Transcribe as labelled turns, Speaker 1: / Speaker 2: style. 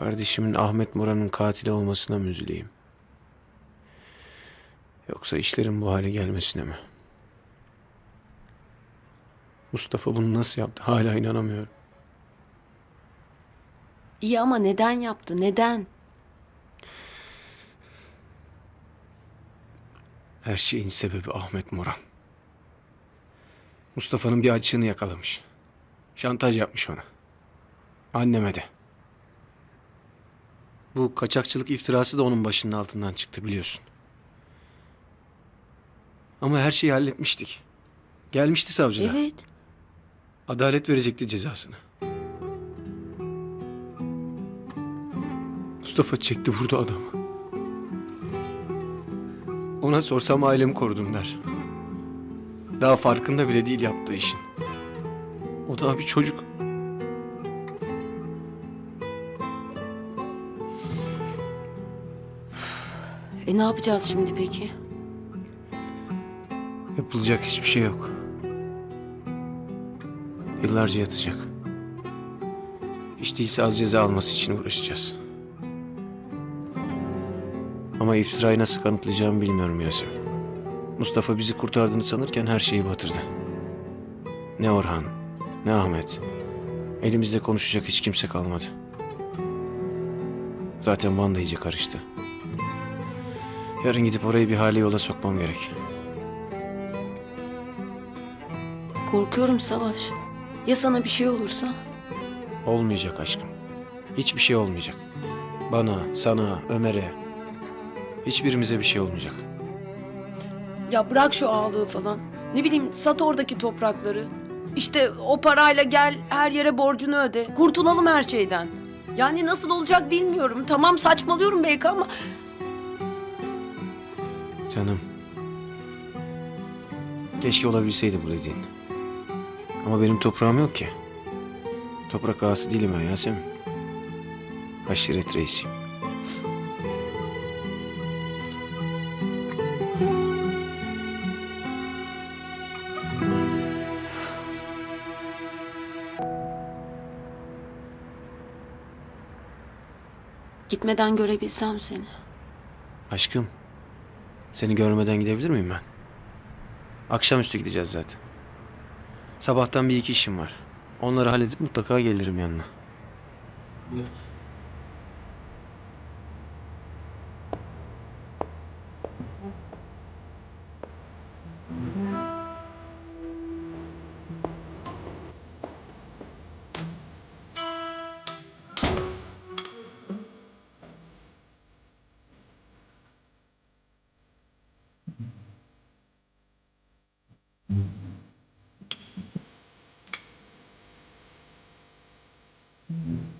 Speaker 1: Kardeşimin Ahmet Moran'ın katili olmasına mı üzüleyim? Yoksa işlerin bu hale gelmesine mi? Mustafa bunu nasıl yaptı hala inanamıyorum.
Speaker 2: İyi ama neden yaptı? Neden?
Speaker 1: Her şeyin sebebi Ahmet Moran. Mustafa'nın bir açığını yakalamış. Şantaj yapmış ona. Anneme de. Bu kaçakçılık iftirası da onun başının altından çıktı biliyorsun. Ama her şeyi halletmiştik. Gelmişti savcılar.
Speaker 2: Evet.
Speaker 1: Adalet verecekti cezasını. Mustafa çekti vurdu adamı. Ona sorsam ailemi korudum der. Daha farkında bile değil yaptığı işin. O daha bir çocuk.
Speaker 2: E ne yapacağız şimdi peki?
Speaker 1: Yapılacak hiçbir şey yok. Yıllarca yatacak. Hiç değilse az ceza alması için uğraşacağız. Ama iftirayı nasıl kanıtlayacağımı bilmiyorum Yasemin. Mustafa bizi kurtardığını sanırken her şeyi batırdı. Ne Orhan, ne Ahmet. Elimizde konuşacak hiç kimse kalmadı. Zaten Van da iyice karıştı. Yarın gidip orayı bir hale yola sokmam gerek.
Speaker 2: Korkuyorum Savaş. Ya sana bir şey olursa?
Speaker 1: Olmayacak aşkım. Hiçbir şey olmayacak. Bana, sana, Ömer'e. Hiçbirimize bir şey olmayacak.
Speaker 2: Ya bırak şu ağlığı falan. Ne bileyim sat oradaki toprakları. İşte o parayla gel her yere borcunu öde. Kurtulalım her şeyden. Yani nasıl olacak bilmiyorum. Tamam saçmalıyorum belki ama...
Speaker 1: Canım. Keşke olabilseydi bu dediğin. Ama benim toprağım yok ki. Toprak ağası değilim ben Yasemin. Aşiret reisiyim.
Speaker 2: Gitmeden görebilsem seni.
Speaker 1: Aşkım. Seni görmeden gidebilir miyim ben? Akşamüstü gideceğiz zaten. Sabahtan bir iki işim var. Onları halledip mutlaka gelirim yanına. Mm-hmm.